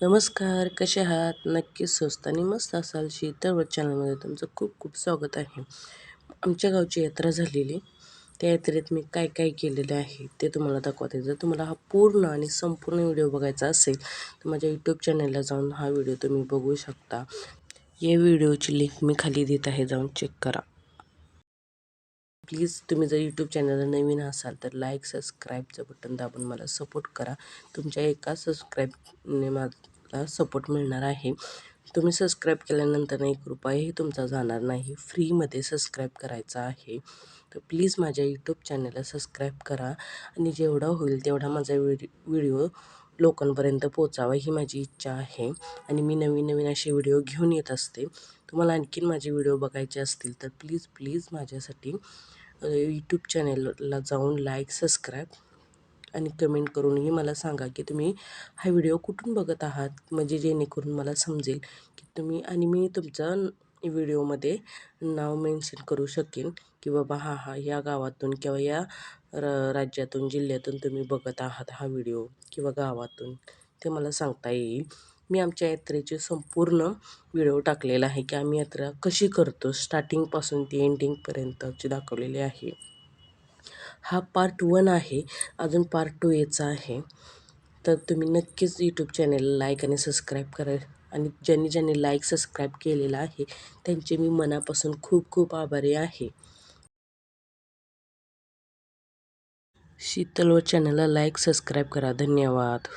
नमस्कार कसे आहात? नक्कीच स्वस्त आणि मस्त असाल शीतळ चॅनलमध्ये तुमचं खूप खूप स्वागत आहे. आमच्या गावची यात्रा झालेली. त्या यात्रेत मी काय काय केलेलं आहे ते तुम्हाला दाखवते. जर तुम्हाला हा पूर्ण आणि संपूर्ण व्हिडिओ बघायचा असेल तर माझ्या यूट्यूब चॅनलला जाऊन हा व्हिडिओ तुम्ही बघू शकता. या व्हिडिओची लिंक मी खाली देत आहे जाऊन चेक करा. प्लीज तुम्ही जर यूट्यूब चॅनलला नवीन असाल तर लाईक सबस्क्राईबचं बटन दाबून मला सपोर्ट करा. तुमच्या एका सबस्क्राईबने मा सपोर्ट मिळणार आहे. तुम्ही सबस्क्राईब केल्यानंतर एक रुपयाही तुमचा जाणार नाही. फ्रीमध्ये सबस्क्राईब करायचा आहे. तर प्लीज माझ्या यूट्यूब चॅनलला सबस्क्राईब करा आणि जेवढा होईल तेवढा माझा व्हिडि व्हिडिओ लोकांपर्यंत पोचावा ही माझी इच्छा आहे. आणि मी नवीन नवीन असे व्हिडिओ घेऊन येत असते. तुम्हाला आणखीन माझे व्हिडिओ बघायचे असतील तर प्लीज प्लीज माझ्यासाठी यूट्यूब चॅनलला जाऊन लाईक सबस्क्राईब आणि कमेंट करूनही मला सांगा की तुम्ही हा व्हिडिओ कुठून बघत आहात? म्हणजे जेणेकरून मला समजेल की तुम्ही आणि मी तुमचं व्हिडिओमध्ये नाव मेन्शन करू शकेन की बाबा हा हा या गावातून किंवा या र राज्यातून जिल्ह्यातून तुम्ही बघत आहात हा व्हिडिओ किंवा गावातून. ते मला सांगता येईल. मी आमच्या यात्रेचे संपूर्ण व्हिडिओ टाकलेला आहे की आम्ही यात्रा कशी करतो? स्टार्टिंगपासून ती एंडिंगपर्यंतची दाखवलेली आहे. हा पार्ट वन आहे. अजून पार्ट टू याचा आहे. तर तुम्ही नक्कीच यूट्यूब चॅनलला लाईक आणि सबस्क्राईब करा. आणि ज्यांनी ज्यांनी लाईक सबस्क्राईब केलेला आहे त्यांचे मी मनापासून खूप खूप आभारी आहे. शीतल व चॅनलला लाईक सबस्क्राईब करा. धन्यवाद.